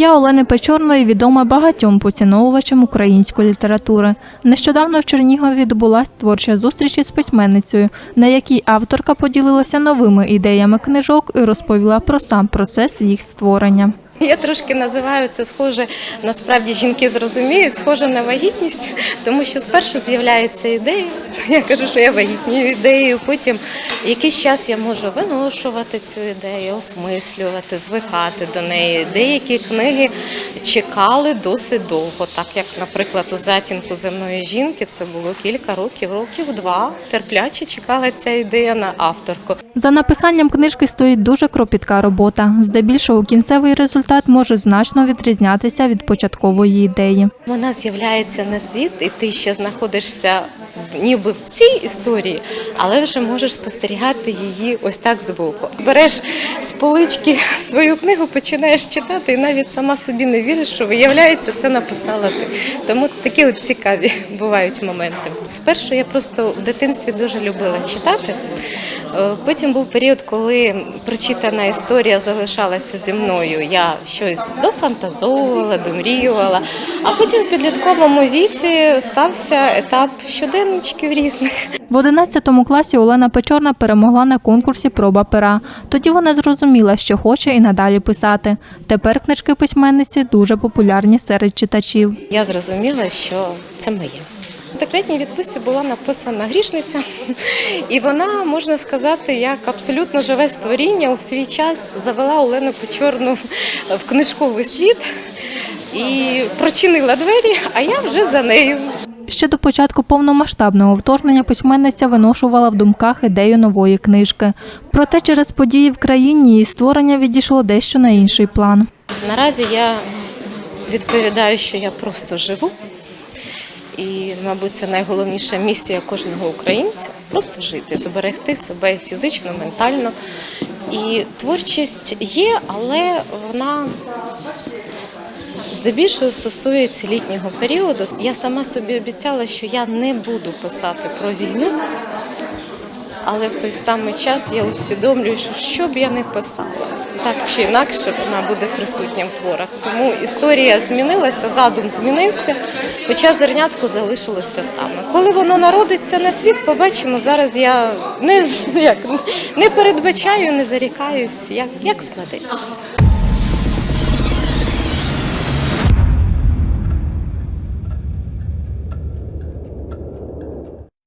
Ім'я Олени Печорної відоме багатьом поціновувачам української літератури. Нещодавно в Чернігові відбулася творча зустріч із письменницею, на якій авторка поділилася новими ідеями книжок і розповіла про сам процес їх створення. Я трошки називаю це схоже, насправді жінки зрозуміють, схоже на вагітність, тому що спершу з'являється ідея. Я кажу, що я вагітнію ідеєю. Потім якийсь час я можу виношувати цю ідею, осмислювати, звикати до неї. Деякі книги чекали досить довго, так як, наприклад, у затінку земної жінки це було кілька років, років два. Терпляче чекала ця ідея на авторку. За написанням книжки стоїть дуже кропітка робота. Здебільшого кінцевий результат може значно відрізнятися від початкової ідеї. Вона з'являється на світ, і ти ще знаходишся ніби в цій історії, але вже можеш спостерігати її ось так збоку. Береш з полички свою книгу, починаєш читати, і навіть сама собі не віриш, що виявляється, це написала ти. Тому такі от цікаві бувають моменти. Спершу я просто в дитинстві дуже любила читати. Е, Потім був період, коли прочитана історія залишалася зі мною. Я щось дофантазовувала, домріювала. А потім в підлітковому віці стався етап щоденничків різних. В 11 класі Олена Печорна перемогла на конкурсі Проба пера. Тоді вона зрозуміла, що хоче і надалі писати. Тепер книжки письменниці дуже популярні серед читачів. Я зрозуміла, що це моє. У декретній відпустці була написана грішниця, і вона, можна сказати, як абсолютно живе створіння у свій час завела Олену Печорну в книжковий світ і прочинила двері, а я вже за нею. Ще до початку повномасштабного вторгнення письменниця виношувала в думках ідею нової книжки. Проте через події в країні її створення відійшло дещо на інший план. Наразі я відповідаю, що я просто живу. І, мабуть, це найголовніша місія кожного українця просто жити, зберегти себе фізично, ментально. І творчість є, але вона здебільшого стосується літнього періоду. Я сама собі обіцяла, що я не буду писати про війну, але в той самий час я усвідомлюю, що що б я не писала, так чи інакше вона буде присутня в творах. Тому історія змінилася, задум змінився, хоча зернятко залишилось те саме. Коли воно народиться на світ, побачимо. Зараз я не, як, не передбачаю, не зарікаюсь, як, як складеться.